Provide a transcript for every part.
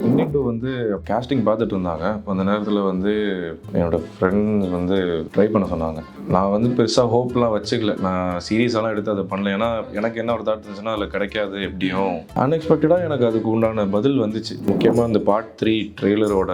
இன்னிட்டு வந்து கேஸ்டிங் பார்த்துட்டு இருந்தாங்க. அப்போ அந்த நேரத்தில் வந்து என்னோட ஃப்ரெண்ட்ஸ் வந்து ட்ரை பண்ண சொன்னாங்க. நான் வந்து பெருசாக ஹோப்லாம் வச்சுக்கல. நான் சீரியஸாலாம் எடுத்து அதை பண்ணல. ஏன்னா எனக்கு என்ன ஒரு தாட் இருந்துச்சுன்னா அதில் கிடைக்காது எப்படியும். அன்எக்ஸ்பெக்டடாக எனக்கு அதுக்கு உண்டான பதில் வந்துச்சு. முக்கியமாக இந்த பார்ட் த்ரீ ட்ரெய்லரோட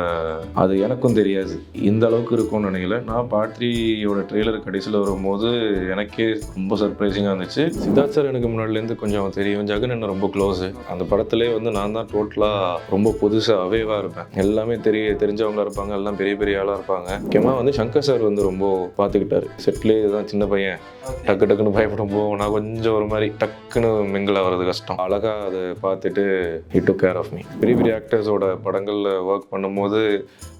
அது எனக்கும் தெரியாது. இந்த அளவுக்கு இருக்கும்னு நினைக்கல. நான் பார்ட் த்ரீயோட ட்ரெய்லர் கடைசியில் வரும்போது எனக்கே ரொம்ப சர்ப்ரைசிங்காக இருந்துச்சு. சித்தார்த் சார் எனக்கு முன்னாடிலேருந்து கொஞ்சம் தெரியும். ஜெகன் என்ன ரொம்ப க்ளோஸு அந்த படத்துலேயே வந்து நான் தான் டோட்டலாக ரொம்ப புதுசாக அவேவாக இருப்பேன். எல்லாமே தெரிய தெரிஞ்சவங்களா இருப்பாங்க எல்லாம் பெரிய பெரிய ஆளாக இருப்பாங்க. முக்கியமாக வந்து சங்கர் சார் வந்து ரொம்ப பார்த்துக்கிட்டாரு செட்லேயே தான் சின்ன பையன். டக்கு டக்குன்னு பயப்படும் போவோம் நான் கொஞ்சம் ஒரு மாதிரி டக்குன்னு மிங்கிள் ஆகிறது கஷ்டம். அழகாக அதை பார்த்துட்டு he do care of me பெரிய பெரிய ஆக்டர்ஸோட படங்களில் ஒர்க் பண்ணும்போது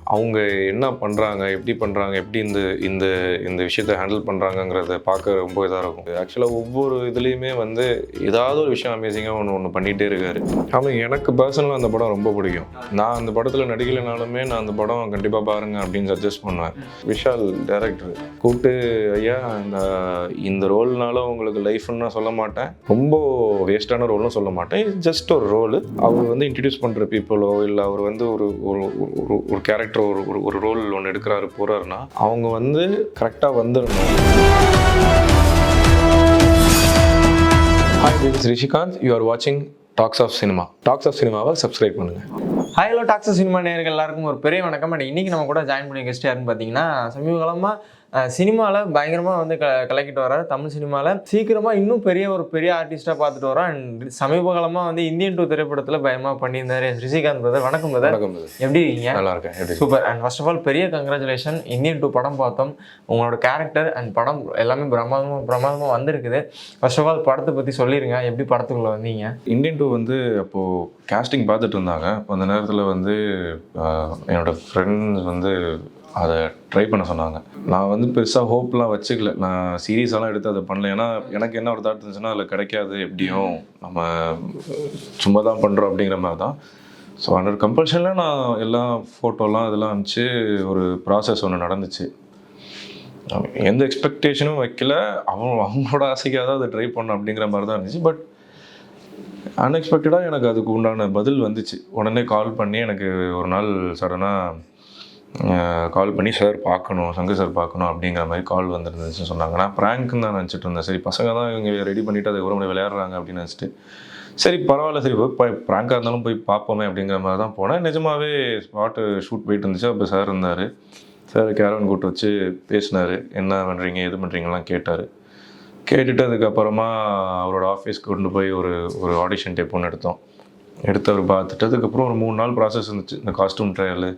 அவங்க என்ன பண்ணுறாங்க எப்படி பண்ணுறாங்க எப்படி இந்த இந்த இந்த விஷயத்தை ஹேண்டில் பண்ணுறாங்கங்கிறத பார்க்க ரொம்ப இதாக இருக்கும். ஆக்சுவலாக ஒவ்வொரு இதுலேயுமே வந்து ஏதாவது ஒரு விஷயம் அமேசிங்காக ஒன்று ஒன்று பண்ணிகிட்டே இருக்காரு. ஆமாம் எனக்கு பர்சனலாக அந்த படம் ரொம்ப பிடிக்கும். நான் அந்த படத்தில் நடிக்கலைனாலுமே நான் அந்த படம் கண்டிப்பாக பாருங்க அப்படின்னு சஜஸ்ட் பண்ணுவேன். விஷால் டேரக்டர் கூப்பிட்டு ஐயா இந்த இந்த ரோல்னால உங்களுக்கு லைஃப்னு நான் சொல்ல மாட்டேன். ரொம்ப வேஸ்டான ரோல்னு சொல்ல மாட்டேன். ஜஸ்ட் ஒரு ரோல். அவர் வந்து இன்ட்ரடியூஸ் பண்ணுற பீப்புளோ இல்லை அவர் வந்து ஒரு ஒரு ஒரு- கேரக்டர் கேரக்டர் ஒரு ஒரு ஒரு ரோல் ஒன்று எடுக்கிறாரு போகிறாருன்னா அவங்க வந்து கரெக்டாக வந்துடணும் hi this Rishikanth you are வாட்சிங் Talks of Cinema Talks of சினிமாவை சப்ஸ்கிரைப் பண்ணுங்கள் ஹாய் ஹலோ டாக்ஸஸ் சினிமா நேர்கள் எல்லாருக்கும் ஒரு பெரிய வணக்கம். அண்ட் இன்றைக்கி நம்ம கூட ஜாயின் பண்ணி கெஸ்ட் யாருன்னு பார்த்தீங்கன்னா சமீப காலமாக சினிமாவில் பயங்கரமாக வந்து க கலக்கிட்டு வர்றாரு. தமிழ் சினிமாவில் சீக்கிரமாக இன்னும் பெரிய ஒரு பெரிய ஆர்டிஸ்ட்டாக பார்த்துட்டு வரோம் அண்ட் சமீப காலமாக வந்து இந்தியன் டூ திரைப்படத்தில் பயமாக பண்ணியிருந்தாரு ரிஷிகாந்த் பிரதர். வணக்கம் பிரதர். எப்படி இருக்கீங்க? நல்லா இருக்கேன். எப்படி super. And first of all பெரிய கங்க்ராச்சுலேஷன் இந்தியன் டூ படம் பார்த்தோம். உங்களோட கேரக்டர் அண்ட் படம் எல்லாமே பிரமாதமாக பிரமாதமாக வந்திருக்குது. ஃபர்ஸ்ட் ஆஃப் ஆல் படத்தை பற்றி சொல்லிடுங்க எப்படி படத்துக்குள்ளே வந்தீங்க? இந்தியன் டூ வந்து அப்போது கேஸ்டிங் பார்த்துட்டு இருந்தாங்க. அந்த நேரத்தில் வந்து ஆஹ், என்னோட ஃப்ரெண்ட்ஸ் வந்து அதை ட்ரை பண்ண சொன்னாங்க. நான் வந்து பெருசாக ஹோப்லாம் வச்சுக்கல. நான் சீரியஸாலாம் எடுத்து அதை பண்ணல. ஏன்னா எனக்கு என்ன ஒரு தாட் இருந்துச்சுன்னா அதில் கிடைக்காது எப்படியும். நம்ம சும்மா தான் பண்ணுறோம் அப்படிங்கிற மாதிரி தான். ஸோ அண்டர் கம்பல்ஷனில் நான் எல்லாம் ஃபோட்டோலாம் இதெல்லாம் அனுப்பிச்சு ஒரு ப்ராசஸ் ஒன்று நடந்துச்சு. எந்த எக்ஸ்பெக்டேஷனும் வைக்கல. அவங்க அவங்களோட ஆசைக்காக தான் அதை ட்ரை பண்ணணும் அப்படிங்கிற மாதிரி தான் இருந்துச்சு. பட் அன்எக்ஸ்பெக்டடாக எனக்கு அதுக்கு உண்டான பதில் வந்துச்சு. உடனே கால் பண்ணி எனக்கு ஒரு நாள் சடனாக கால் பண்ணி சார் பார்க்கணும் சங்கர் சார் பார்க்கணும் அப்படிங்கிற மாதிரி கால் வந்துருந்துச்சுன்னு சொன்னாங்க நான் ப்ராங்க்னு தான் நினச்சிட்டு இருந்தேன். சரி பசங்க தான் இவங்க ரெடி பண்ணிவிட்டு அதை ஒரு விளையாடுறாங்க அப்படின்னு நினச்சிட்டு சரி பரவாயில்ல சரி போய் ப்ராங்காக இருந்தாலும் போய் பார்ப்போமே அப்படிங்கிற மாதிரி தான் போனேன். நிஜமாவே ஸ்பாட்டு ஷூட் போயிட்டு இருந்துச்சு. அப்போ சார் இருந்தார். சார் கேரவன் கூட்டு வச்சு பேசினார். என்ன பண்ணுறீங்க எது பண்ணுறீங்கலாம் கேட்டார். கேட்டுட்டு அதுக்கப்புறமா அவரோட ஆஃபீஸ்க்கு கொண்டு போய் ஒரு ஒரு ஆடிஷன் டேப் ஒன்று எடுத்தோம். எடுத்து அவர் பார்த்துட்டு அதுக்கப்புறம் ஒரு மூணு நாள் ப்ராசஸ் இருந்துச்சு. இந்த காஸ்டியூம் ட்ரையல்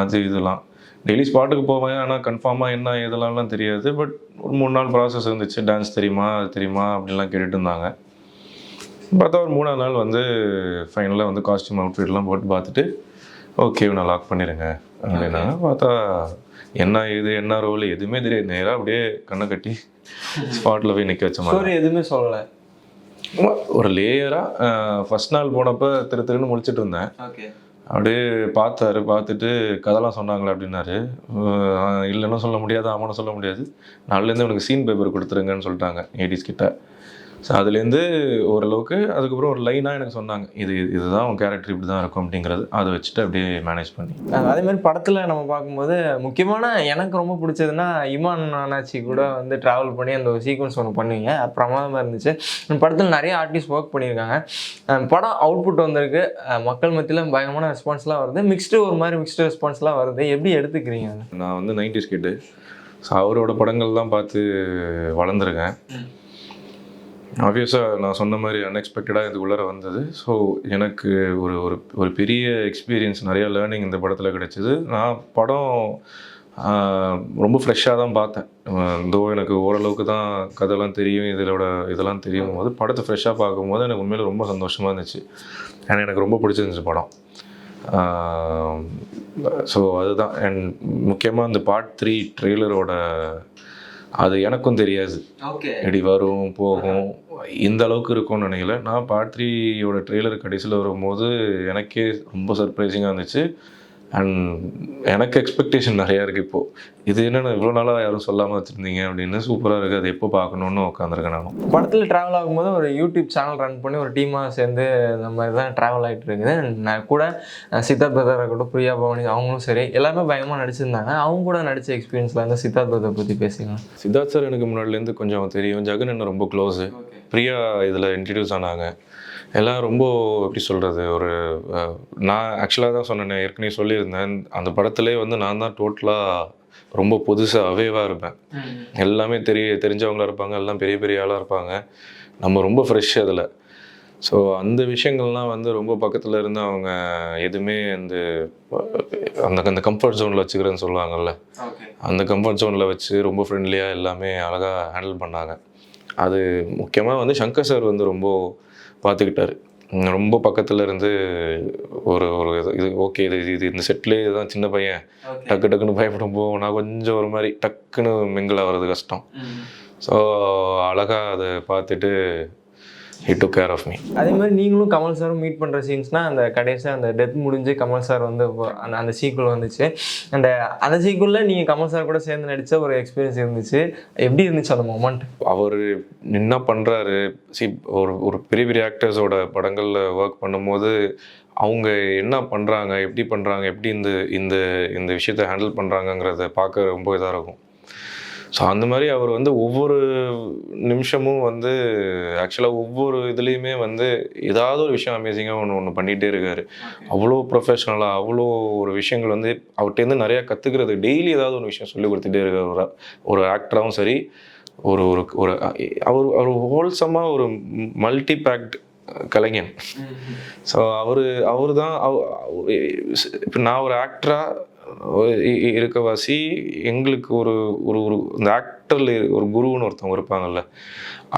அது இதெல்லாம். டெய்லி ஸ்பாட்டுக்கு போவேன் ஆனால் கன்ஃபார்மாக என்ன இதெல்லாம்லாம் தெரியாது. பட் ஒரு மூணு நாள் ப்ராசஸ் இருந்துச்சு. டான்ஸ் தெரியுமா அது தெரியுமா அப்படிலாம் கேட்டுட்டு இருந்தாங்க. பார்த்தா ஒரு மூணாவது நாள் வந்து ஃபைனலாக வந்து காஸ்டியூம் அவுட்ஃபிட்லாம் போட்டு பார்த்துட்டு ஓகே நான் லாக் பண்ணிடுங்க அப்படின்னாங்க பார்த்தா என்ன இது என்ன ரோல் எதுவுமே தெரியாது. நேராக அப்படியே கண்ணை கட்டி ஸ்பாட்டில் போய் நிற்க வச்ச மாதிரி. எதுவுமே சொல்லலை. ஒரு லேயராக ஃபர்ஸ்ட் நாள் போனப்போ திரு திருன்னு முழிச்சிட்டு இருந்தேன். ஓகே அப்படியே பார்த்தாரு பார்த்துட்டு கதைலாம் சொன்னாங்களே அப்படின்னாரு. இல்லைன்னு சொல்ல முடியாது ஆமான்னு சொல்ல முடியாது. நாலுலேருந்து உனக்கு சீன் பேப்பர் கொடுத்துருங்கன்னு சொல்லிட்டாங்க ஏடிஸ் கிட்ட. ஸோ அதுலேருந்து ஓரளவுக்கு அதுக்கப்புறம் ஒரு லைனாக எனக்கு சொன்னாங்க இது இதுதான் உன் கேரக்டர் இப்படி தான் இருக்கும் அப்படிங்கிறது. அதை வச்சுட்டு அப்படியே மேனேஜ் பண்ணி. அஹ் அதே மாதிரி படத்தில் நம்ம பார்க்கும்போது முக்கியமான எனக்கு ரொம்ப பிடிச்சதுன்னா இமான் அண்ணாச்சி கூட வந்து ட்ராவல் பண்ணி அந்த ஒரு சீக்வன்ஸ் ஒன்று பண்ணுவீங்க. அது பிரமாதமாக இருந்துச்சு. படத்தில் நிறைய ஆர்டிஸ்ட் ஒர்க் பண்ணியிருக்காங்க. படம் அவுட்புட் வந்திருக்கு. மக்கள் மத்தியில் பயங்கரமான ரெஸ்பான்ஸ்லாம் வருது. மிக்ஸ்டு ஒரு மாதிரி மிக்ஸ்டு ரெஸ்பான்ஸ்லாம் வருது. எப்படி எடுத்துக்கிறீங்க நான் வந்து நைன்டிஸ் கிட்டு ஸோ அவரோட படங்கள் தான் பார்த்து வளர்ந்துருக்கேன். ஆப்வியஸாக நான் சொன்ன மாதிரி அன்எக்ஸ்பெக்டடாக இதுக்குள்ளார வந்தது. ஸோ எனக்கு ஒரு ஒரு ஒரு பெரிய எக்ஸ்பீரியன்ஸ் நிறைய லேர்னிங் இந்த படத்தில் கிடைச்சிது. நான் படம் ரொம்ப ஃப்ரெஷ்ஷாக தான் பார்த்தேன். தோ எனக்கு ஓரளவுக்கு தான் கதைலாம் தெரியும் இதோட இதெல்லாம் தெரியும் போது படத்தை ஃப்ரெஷ்ஷாக பார்க்கும்போது எனக்கு உண்மையில ரொம்ப சந்தோஷமாக இருந்துச்சு. ஏன்னா எனக்கு ரொம்ப பிடிச்சிருந்துச்சு படம். ஸோ அதுதான். அண்ட் முக்கியமாக இந்த பார்ட் த்ரீ ட்ரெய்லரோட அது எனக்கும் தெரியாது. எப்படி வரும் போகும். இந்த அளவுக்கு இருக்கும்னு நினைக்கல. நான் பார்ட் த்ரீயோட ட்ரெய்லர் கடைசியில் வரும்போது எனக்கே ரொம்ப சர்ப்ரைசிங்காக இருந்துச்சு. அண்ட் எனக்கு எக்ஸ்பெக்டேஷன் நிறையா இருக்குது இப்போது இது என்னென்ன இவ்வளோ நாளாக யாரும் சொல்லாமல் வச்சுருந்தீங்க அப்படின்னு சூப்பராக இருக்குது அது எப்போ பார்க்கணுன்னு உட்காந்துருக்கேன் நானும் படத்தில் ட்ராவல் ஆகும்போது ஒரு யூடியூப் சேனல் ரன் பண்ணி ஒரு டீமாக சேர்ந்து இந்த மாதிரி தான் ட்ராவல் ஆகிட்டு இருக்குது. நான் கூட சித்தார்த் பிரதர் இருக்கட்டும் பிரியா பவானி அவங்களும் சரி எல்லாமே பயங்கரமாக நடிச்சிருந்தாங்க. அவங்க கூட நடித்த எக்ஸ்பீரியன்ஸில் வந்து சித்தார்த் பிரதர் பற்றி பேசிக்கலாம். சித்தார்த் சார் எனக்கு முன்னாடிலேருந்து கொஞ்சம் தெரியும். ஜெகன் என்ன ரொம்ப க்ளோஸு பிரியா இதில் இன்ட்ரடியூஸ் ஆனாங்க. எல்லாம் ரொம்ப எப்படி சொல்கிறது ஒரு நான் ஆக்சுவலாக தான் சொன்னேன் ஏற்கனவே சொல்லியிருந்தேன். அந்த படத்துலேயே வந்து நான் தான் டோட்டலாக ரொம்ப புதுசாக அவேவாக இருப்பேன். எல்லாமே தெரிய தெரிஞ்சவங்களா இருப்பாங்க எல்லாம் பெரிய பெரிய ஆளாக இருப்பாங்க. நம்ம ரொம்ப ஃப்ரெஷ் அதில். ஸோ அந்த விஷயங்கள்லாம் வந்து ரொம்ப பக்கத்தில் இருந்து அவங்க எதுவுமே அந்த அந்த அந்த கம்ஃபர்ட் ஜோனில் வச்சுக்கிறேன்னு சொல்லுவாங்கல்ல. அந்த கம்ஃபர்ட் ஜோனில் வச்சு ரொம்ப ஃப்ரெண்ட்லியாக எல்லாமே அழகாக ஹேண்டில் பண்ணாங்க. அது முக்கியமாக வந்து சங்கர் சார் வந்து ரொம்ப பார்த்துக்கிட்டாரு ரொம்ப பக்கத்தில் இருந்து ஒரு ஒரு இது- இது ஓகே இது இது இந்த செட்லேயே தான் சின்ன பையன். டக்கு டக்குன்னு பயப்படும் போது நான் கொஞ்சம் ஒரு மாதிரி டக்குன்னு மிங்கிள் ஆகிறது கஷ்டம். ஸோ அழகாக அதை பார்த்துட்டு he do care of me அதே மாதிரி நீங்களும் கமல் சாரும் மீட் பண்ணுற சீன்ஸ்னால் அந்த கடைசியாக அந்த டெத் முடிஞ்சு கமல் சார் வந்து அந்த அந்த சீக்குவல் வந்துச்சு. அந்த அந்த சீக்குவலில் நீங்கள் கமல் சார் கூட சேர்ந்து நடித்த ஒரு எக்ஸ்பீரியன்ஸ் இருந்துச்சு. எப்படி இருந்துச்சு அந்த மொமெண்ட் அவர் என்ன பண்ணுறாரு சி ஒரு ஒரு பெரிய பெரிய ஆக்டர்ஸோட படங்களில் ஒர்க் பண்ணும்போது அவங்க என்ன பண்ணுறாங்க எப்படி பண்ணுறாங்க எப்படி இந்த இந்த இந்த விஷயத்தை ஹேண்டில் பண்ணுறாங்கங்கிறத பார்க்க ரொம்ப இதாக இருக்கும். ஸோ அந்த மாதிரி அவர் வந்து ஒவ்வொரு நிமிஷமும் வந்து ஆக்சுவலாக ஒவ்வொரு இதுலேயுமே வந்து ஏதாவது ஒரு விஷயம் அமேசிங்காக ஒன்று ஒன்று பண்ணிகிட்டே இருக்காரு. அவ்வளோ ப்ரொஃபஷ்னலாக அவ்வளோ ஒரு விஷயங்கள் வந்து அவர்கிட்டேருந்து நிறையா கற்றுக்கிறது டெய்லி ஏதாவது ஒரு விஷயம் சொல்லி கொடுத்துட்டே இருக்கார். ஒரு ஒரு ஆக்டராகவும் சரி ஒரு ஒரு ஒரு அவர் அவர் ஹோல்சமாக ஒரு மல்டி பேக்ட் கலைஞன் ஸோ அவர் அவர் தான் இப்போ நான் ஒரு ஆக்டராக இருக்கவாசி எங்களுக்கு ஒரு ஒரு ஒரு இந்த ஆக்டரில் ஒரு குருன்னு ஒருத்தவங்க இருப்பாங்கல்ல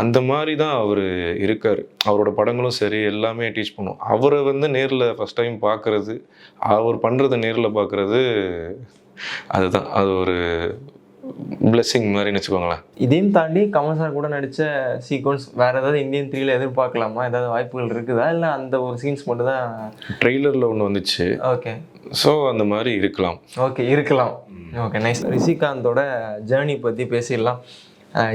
அந்த மாதிரி தான் அவர் இருக்கார். அவரோட படங்களும் சரி எல்லாமே டீச் பண்ணும் அவரை வந்து நேரில் ஃபஸ்ட் டைம் பார்க்குறது அவர் பண்ணுறதை நேரில் பார்க்குறது அதுதான். அது ஒரு பிளெஸ்ஸிங் மாதிரின்னு வச்சுக்கோங்களேன். இதையும் தாண்டி கமல் சார் கூட நடித்த சீக்வன்ஸ் வேறு ஏதாவது இந்தியன் த்ரீல எதிர்பார்க்கலாமா? ஏதாவது வாய்ப்புகள் இருக்குதா? இல்லை அந்த ஒரு சீன்ஸ் மட்டும் தான் ட்ரெய்லரில் ஒன்று வந்துச்சு. ஓகே ஸோ அந்த மாதிரி இருக்கலாம். ஓகே இருக்கலாம். ஓகே நைஸ் ரிஷிகாந்தோட ஜேர்னி பற்றி பேசிடலாம்.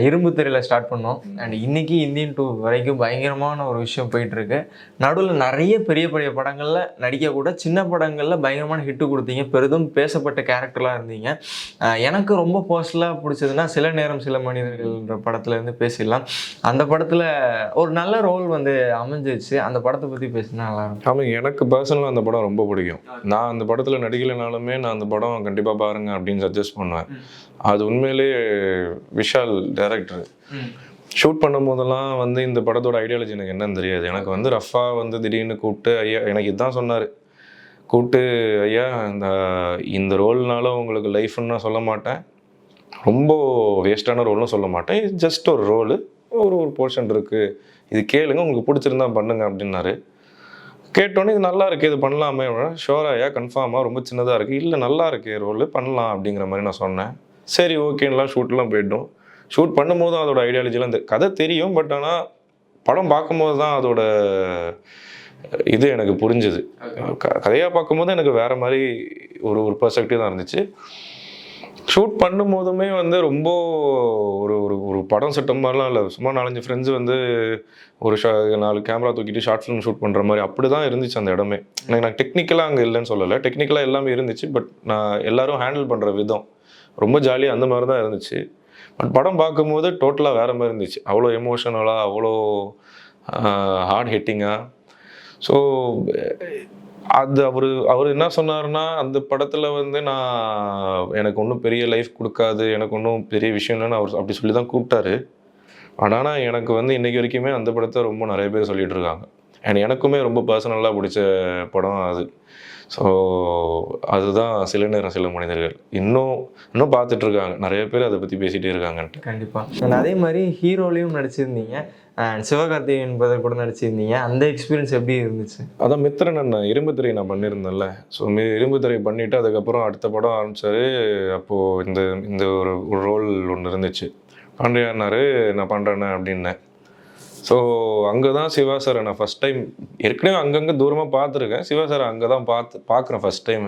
இரும்பு திரையில் ஸ்டார்ட் பண்ணோம். அண்ட் இன்னைக்கு இந்தியன் டூ வரைக்கும் பயங்கரமான ஒரு விஷயம் போயிட்டு இருக்கு நடுவில் நிறைய பெரிய பெரிய படங்களில் நடிக்க கூட சின்ன படங்களில் பயங்கரமான ஹிட்டு கொடுத்தீங்க. பெரிதும் பேசப்பட்ட கேரக்டர்லாம் இருந்தீங்க. எனக்கு ரொம்ப பர்சனலாக பிடிச்சதுன்னா சில நேரம் சில மனிதர்கள்ன்ற படத்துல இருந்து பேசிடலாம். அந்த படத்தில் ஒரு நல்ல ரோல் வந்து அமைஞ்சிருச்சு. அந்த படத்தை பற்றி பேசினா நல்லா இருக்கும். ஆமாம் எனக்கு பர்சனலாக அந்த படம் ரொம்ப பிடிக்கும். நான் அந்த படத்தில் நடிக்கலைனாலுமே நான் அந்த படம் கண்டிப்பாக பாருங்க அப்படின்னு சஜஸ்ட் பண்ணுவேன். அது உண்மையிலேயே விஷால் டைரக்டர் ஷூட் பண்ணும் போதெல்லாம் வந்து இந்த படத்தோட ஐடியாலஜி எனக்கு என்னன்னு தெரியாது. எனக்கு வந்து ரஃபா வந்து திடீர்னு கூப்பிட்டு ஐயா எனக்கு இதுதான் சொன்னார். கூப்பிட்டு ஐயா இந்த இந்த ரோல்னால உங்களுக்கு லைஃப்னு நான் சொல்ல மாட்டேன். ரொம்ப வேஸ்டான ரோல்னு சொல்ல மாட்டேன். ஜஸ்ட் ஒரு ரோலு. ஒரு ஒரு போர்ஷன் இருக்குது இது கேளுங்க உங்களுக்கு பிடிச்சிருந்தா பண்ணுங்க அப்படின்னாரு. கேட்டோன்னே இது நல்லா இருக்கு இது பண்ணலாமே. ஷோராயா கன்ஃபார்மாக ரொம்ப சின்னதாக இருக்குது இல்லை நல்லா இருக்கு ரோல் பண்ணலாம் அப்படிங்கிற மாதிரி நான் சொன்னேன். சரி ஓகேலாம் ஷூட்லாம் போயிட்டோம். ஷூட் பண்ணும்போது அதோட ஐடியாலஜிலாம் தெ- கதை தெரியும் பட் ஆனால் படம் பார்க்கும்போது தான் அதோட இது எனக்கு புரிஞ்சுது. கதையாக பார்க்கும்போது எனக்கு வேற மாதிரி ஒரு ஒரு பர்ஸ்பெக்டிவ் தான் இருந்துச்சு. ஷூட் பண்ணும்போதுமே வந்து ரொம்ப ஒரு ஒரு ஒரு படம் செட்டம் மாதிரிலாம் இல்லை. சும்மா நாலஞ்சு ஃப்ரெண்ட்ஸ் வந்து ஒரு ஷா நாலு கேமரா தூக்கிட்டு ஷார்ட் ஃபிலிம் ஷூட் பண்ணுற மாதிரி அப்படி தான் இருந்துச்சு அந்த இடமே. எனக்கு நான் டெக்னிக்கலாக அங்கே இல்லைன்னு சொல்லலை. டெக்னிக்கலாக எல்லாமே இருந்துச்சு பட் நான் எல்லாரும் ஹேண்டில் பண்ணுற விதம் ரொம்ப ஜாலியாக அந்த மாதிரி தான் இருந்துச்சு. பட் படம் பார்க்கும்போது டோட்டலாக வேறு மாதிரி இருந்துச்சு. அவ்வளோ எமோஷனலாக அவ்வளோ ஹார்ட் ஹிட்டிங்காக ஸோ அது அவர் அவர் என்ன சொன்னார்னா அந்த படத்தில் வந்து நான் எனக்கு ஒன்றும் பெரிய லைஃப் கொடுக்காது எனக்கு ஒன்றும் பெரிய விஷயம் இல்லைன்னு அவர் அப்படி சொல்லி தான் கூப்பிட்டாரு ஆனால் எனக்கு வந்து இன்றைக்கி வரைக்குமே அந்த படத்தை ரொம்ப நிறைய பேர் சொல்லிகிட்டு இருக்காங்க. அண்ட் எனக்குமே ரொம்ப பர்சனலாக பிடிச்ச படம் அது. ஸோ அதுதான் சில நேரம் சில மனிதர்கள். இன்னும் இன்னும் பார்த்துட்டு இருக்காங்க நிறைய பேர் அதை பற்றி பேசிகிட்டே இருக்காங்கன்ட்டு. கண்டிப்பாக அதே மாதிரி ஹீரோலையும் நடிச்சிருந்தீங்க. அண்ட் சிவகார்த்திகேயன் என்பதை கூட நடிச்சிருந்தீங்க. அந்த எக்ஸ்பீரியன்ஸ் எப்படி இருந்துச்சு? அதான் மித்திரன் அண்ணன் இரும்பு திரை நான் பண்ணியிருந்தேன்ல. ஸோ மி இரும்பு திரை பண்ணிவிட்டு அதுக்கப்புறம் அடுத்த படம் ஆரம்பிச்சாரு. அப்போது இந்த இந்த ஒரு ரோல் ஒன்று இருந்துச்சு. பாண்டியானாரு நான் பண்ணுறேண்ணே அப்படின்னேன் ஸோ அங்கே தான் சிவா சாரை நான் ஃபஸ்ட் டைம் ஏற்கனவே அங்கங்கே தூரமாக பார்த்துருக்கேன். சிவா சார் அங்கே தான் பார்த்து பார்க்குறேன் ஃபஸ்ட் டைம்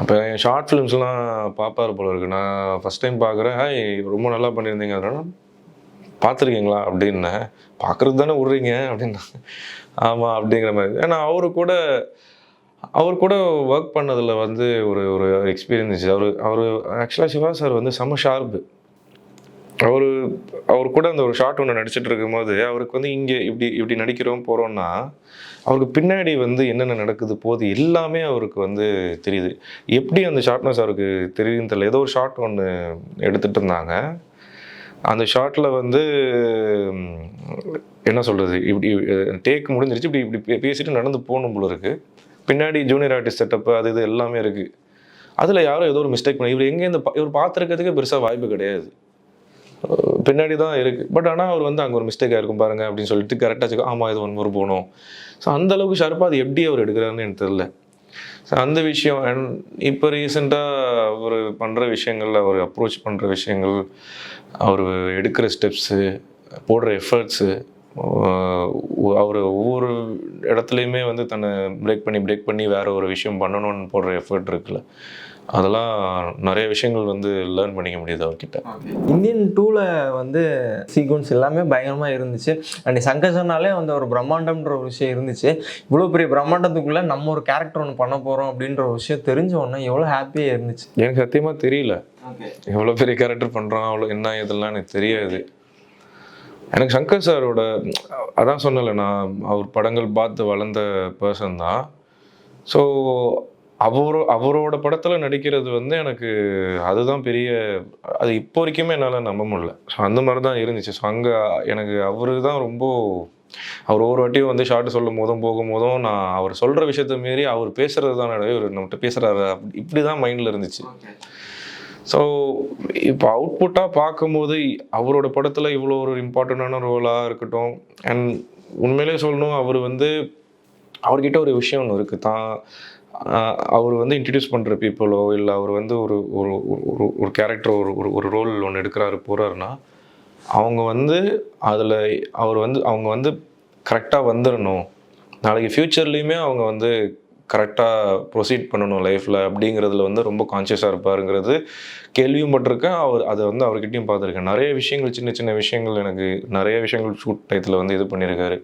அப்போ என் ஷார்ட் ஃபிலிம்ஸ்லாம் பார்ப்பார் போல இருக்கு. நான் ஃபஸ்ட் டைம் பார்க்குறேன். ஹாய் ரொம்ப நல்லா பண்ணியிருந்தீங்க. அதனால பார்த்துருக்கீங்களா? அப்படின்னேன். பார்க்குறது தானே விட்றீங்க? அப்படின்னா ஆமாம் அப்படிங்கிற மாதிரி. ஏன்னா அவரு கூட அவர் கூட ஒர்க் பண்ணதில் வந்து ஒரு ஒரு எக்ஸ்பீரியன்ஸ் அவர் அவர் ஆக்சுவலாக சிவா சார் வந்து செம்ம ஷார்ப்பு அவர் அவர் கூட அந்த ஒரு ஷார்ட் ஒன்று நடிச்சிட்டு இருக்கும்போது அவருக்கு வந்து இங்கே இப்படி இப்படி நடிக்கிறோம் போகிறோம்னா அவருக்கு பின்னாடி வந்து என்னென்ன நடக்குது போது எல்லாமே அவருக்கு வந்து தெரியுது. எப்படி அந்த ஷார்ட்னஸ் அவருக்கு தெரியுதுன்னு தெரியல. ஏதோ ஒரு ஷார்ட் ஒன்று எடுத்துகிட்டு இருந்தாங்க. அந்த ஷார்ட்டில் வந்து என்ன சொல்கிறது இப்படி டேக் முடிஞ்சிருச்சு. இப்படி இப்படி பேசிட்டு நடந்து போகணும் போல இருக்குது பின்னாடி ஜூனியர் ஆர்டிஸ்ட் செட்டப்பு அது இது எல்லாமே இருக்குது அதில் யாரும் ஏதோ ஒரு மிஸ்டேக் பண்ணி இவர் எங்கே இந்த இவர் பார்த்துருக்கிறதுக்கு பெருசாக வாய்ப்பு கிடையாது. பின்னாடி தான் இருக்குது பட் ஆனால் அவர் வந்து அங்கே ஒரு மிஸ்டேக்காக இருக்கும் பாருங்கள் அப்படின்னு சொல்லிட்டு கரெக்டாக ஆமாம் இது ஒன் ஒரு போகணும். ஸோ அந்த அளவுக்கு ஷார்ப்பாக அது எப்படி அவர் எடுக்கிறாருன்னு எனக்கு தெரியல. ஸோ அந்த விஷயம் அண்ட் இப்போ ரீசெண்டாக அவர் பண்ணுற விஷயங்கள் அவர் அப்ரோச் பண்ணுற விஷயங்கள் அவர் எடுக்கிற ஸ்டெப்ஸு போடுற எஃபர்ட்ஸு அவர் ஒவ்வொரு இடத்துலையுமே வந்து தன்னை பிரேக் பண்ணி பிரேக் பண்ணி வேறு ஒரு விஷயம் பண்ணணும்னு போடுற எஃபர்ட் இருக்குல்ல. அதெல்லாம் நிறைய விஷயங்கள் வந்து லேர்ன் பண்ணிக்க முடியுது அவர்கிட்ட. இந்தியன் டூவில் வந்து சீக்வன்ஸ் எல்லாமே பயங்கரமாக இருந்துச்சு. அண்ட் சங்கர் சொன்னாலே வந்து ஒரு பிரம்மாண்டம்ன்ற ஒரு விஷயம் இருந்துச்சு. இவ்வளோ பெரிய பிரம்மாண்டத்துக்குள்ளே நம்ம ஒரு கேரக்டர் ஒன்று பண்ண போகிறோம் அப்படின்ற ஒரு விஷயம் தெரிஞ்ச உடனே எவ்வளோ ஹாப்பியாக இருந்துச்சு. எனக்கு சத்தியமாக தெரியல. எவ்வளோ பெரிய கேரக்டர் பண்ணுறான் அவ்வளோ என்ன இதெல்லாம் எனக்கு தெரியாது. எனக்கு சங்கர் சாரோட அதான் சொன்னல நான் அவர் படங்கள் பார்த்து வளர்ந்த பர்சன் தான். ஸோ அவரோ அவரோட படத்தில் நடிக்கிறது வந்து எனக்கு அதுதான் பெரிய அது இப்போ வரைக்குமே என்னால் நம்ப முடியல. ஸோ அந்த மாதிரி தான் இருந்துச்சு. ஸோ அங்கே எனக்கு அவரு தான் ரொம்ப அவர் ஒவ்வொரு வாட்டியும் வந்து ஷார்ட் சொல்லும் போதும் போகும்போதும் நான் அவர் சொல்கிற விஷயத்த மீறி அவர் பேசுறது தான் இவர் நம்மகிட்ட பேசுகிறாரு இப்படி தான் மைண்டில் இருந்துச்சு. ஸோ இப்போ அவுட்புட்டாக பார்க்கும்போது அவரோட படத்தில் இவ்வளோ ஒரு இம்பார்ட்டண்ட்டான ரோலாக இருக்கட்டும். அண்ட் உண்மையிலே சொல்லணும் அவர் வந்து அவர்கிட்ட ஒரு விஷயம் ஒன்று இருக்குது தான் அவர் வந்து இன்ட்ரடியூஸ் பண்ணுற பீப்புளோ இல்லை அவர் வந்து ஒரு ஒரு ஒரு ஒரு கேரக்டர் ஒரு ஒரு ஒரு ரோல் ஒன்று எடுக்கிறாரு போகிறாருன்னா அவங்க வந்து அதில் அவர் வந்து அவங்க வந்து கரெக்டாக வந்துடணும் நாளைக்கு ஃப்யூச்சர்லேயுமே அவங்க வந்து கரெக்டாக ப்ரொசீட் பண்ணணும் லைஃப்பில் அப்படிங்கிறதுல வந்து ரொம்ப கான்சியஸாக இருப்பாருங்கிறது கேள்வியும் பட்டிருக்கேன். அவர் அதை வந்து அவர்கிட்டையும் பார்த்துருக்கேன். நிறைய விஷயங்கள் சின்ன சின்ன விஷயங்கள் எனக்கு நிறைய விஷயங்கள் ஷூட் டயத்தில் வந்து இது பண்ணியிருக்காரு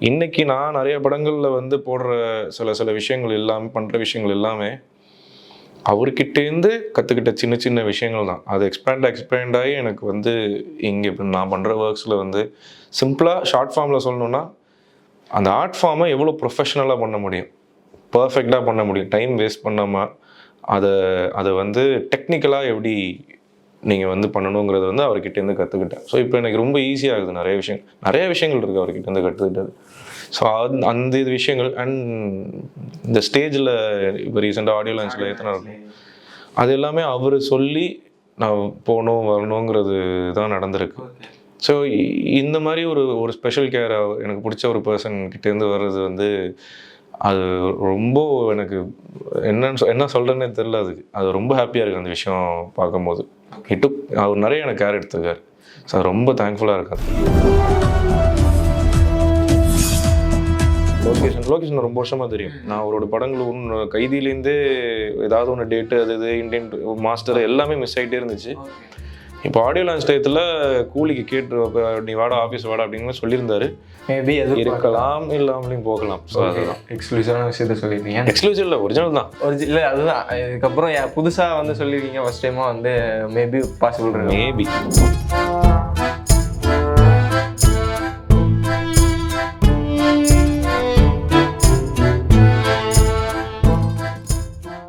இன்னைக்கு நான் நிறைய படங்களில் வந்து போடுற சில சில விஷயங்கள் எல்லாமே பண்ணுற விஷயங்கள் எல்லாமே அவர்கிட்டேருந்து கற்றுக்கிட்ட சின்ன சின்ன விஷயங்கள் தான். அது எக்ஸ்பேண்ட் எக்ஸ்பேண்ட் ஆகி எனக்கு வந்து இங்கே இப்போ நான் பண்ணுற ஒர்க்ஸில் வந்து சிம்பிளாக ஷார்ட் ஃபார்மில் சொல்லணுன்னா அந்த ஆர்ட் ஃபார்மை எவ்வளோ ப்ரொஃபஷனலாக பண்ண முடியும்? பர்ஃபெக்டாக பண்ண முடியும். டைம் வேஸ்ட் பண்ணாமல் அதை அதை வந்து டெக்னிக்கலாக எப்படி நீங்கள் வந்து பண்ணணுங்கிறத வந்து அவர்கிட்டேருந்து கற்றுக்கிட்டேன் ஸோ இப்போ எனக்கு ரொம்ப ஈஸியாகுது நிறைய விஷயம். நிறைய விஷயங்கள் இருக்குது அவர்கிட்டேருந்து கற்றுக்கிட்டது ஸோ அந்த அந்த இது விஷயங்கள் அண்ட் இந்த ஸ்டேஜில் இப்போ ரீசெண்டாக ஆடியோ லான்ச்சில் எத்தனை இருக்கும் அது எல்லாமே அவர் சொல்லி நான் போகணும் வரணுங்கிறது தான் நடந்திருக்கு. ஸோ இந்த மாதிரி ஒரு ஒரு ஸ்பெஷல் கேர் எனக்கு பிடிச்ச ஒரு பர்சன் கிட்டேருந்து வர்றது வந்து அது ரொம்ப எனக்கு என்னன்னு என்ன சொல்கிறேன்னே தெரில அதுக்கு. அது ரொம்ப ஹாப்பியாக இருக்குது அந்த விஷயம் பார்க்கும்போது. இட்டு அவர் நிறைய எனக்கு கேர் எடுத்துக்கார் ஸோ ரொம்ப தேங்க்ஃபுல்லாக இருக்காது லொக்கேஷன் லொக்கேஷன் ரொம்ப வருஷமாக தெரியும். நான் அவரோட படங்கள் ஒன்று கைதியிலேருந்தே ஏதாவது ஒன்று டேட்டு அது இது இண்டியன் மாஸ்டர் எல்லாமே மிஸ் ஆகிட்டே இருந்துச்சு. இப்போ ஆடியோ லான்ச் டயத்தில் கூலிக்கு கேட்டு "அப்ப நீ வாடா ஆஃபீஸ் வாடா அப்படிங்கிற சொல்லியிருந்தாரு. மேபி எது இருக்கலாம் இல்லாமலையும் போகலாம். ஸோ அதுதான். எக்ஸ்க்ளூசிவான விஷயத்த சொல்லியிருக்கீங்க எக்ஸ்க்ளூசிவ் இல்லை ஒரிஜினல் தான். ஒரு இல்லை அதுதான். இதுக்கப்புறம் புதுசாக வந்து சொல்லியிருக்கீங்க ஃபர்ஸ்ட் டைமாக வந்து மேபி பாசிபிள் மேபி